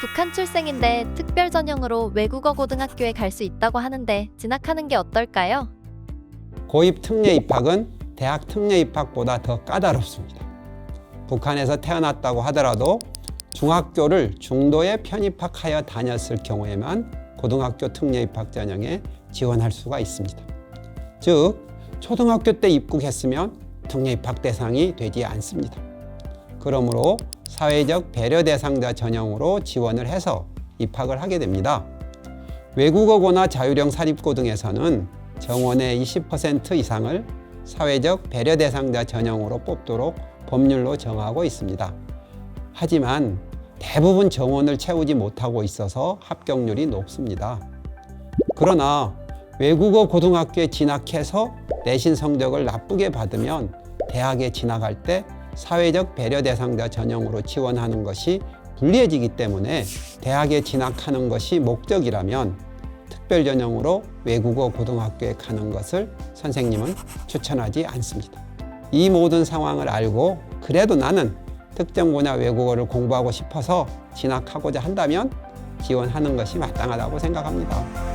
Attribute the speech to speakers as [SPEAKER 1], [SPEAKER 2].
[SPEAKER 1] 북한 출생인데 특별 전형으로 외국어 고등학교에 갈 수 있다고 하는데 진학하는 게 어떨까요?
[SPEAKER 2] 고입 특례 입학은 대학 특례 입학보다 더 까다롭습니다. 북한에서 태어났다고 하더라도 중학교를 중도에 편입학하여 다녔을 경우에만 고등학교 특례 입학 전형에 지원할 수가 있습니다. 즉, 초등학교 때 입국했으면 특례 입학 대상이 되지 않습니다. 그러므로 사회적 배려 대상자 전형으로 지원을 해서 입학을 하게 됩니다. 외국어고나 자율형 사립고 등에서는 정원의 20% 이상을 사회적 배려 대상자 전형으로 뽑도록 법률로 정하고 있습니다. 하지만 대부분 정원을 채우지 못하고 있어서 합격률이 높습니다. 그러나 외국어 고등학교에 진학해서 내신 성적을 나쁘게 받으면 대학에 진학할 때 사회적 배려 대상자 전형으로 지원하는 것이 불리해지기 때문에 대학에 진학하는 것이 목적이라면 특별 전형으로 외국어 고등학교에 가는 것을 선생님은 추천하지 않습니다. 이 모든 상황을 알고 그래도 나는 특정 분야 외국어를 공부하고 싶어서 진학하고자 한다면 지원하는 것이 마땅하다고 생각합니다.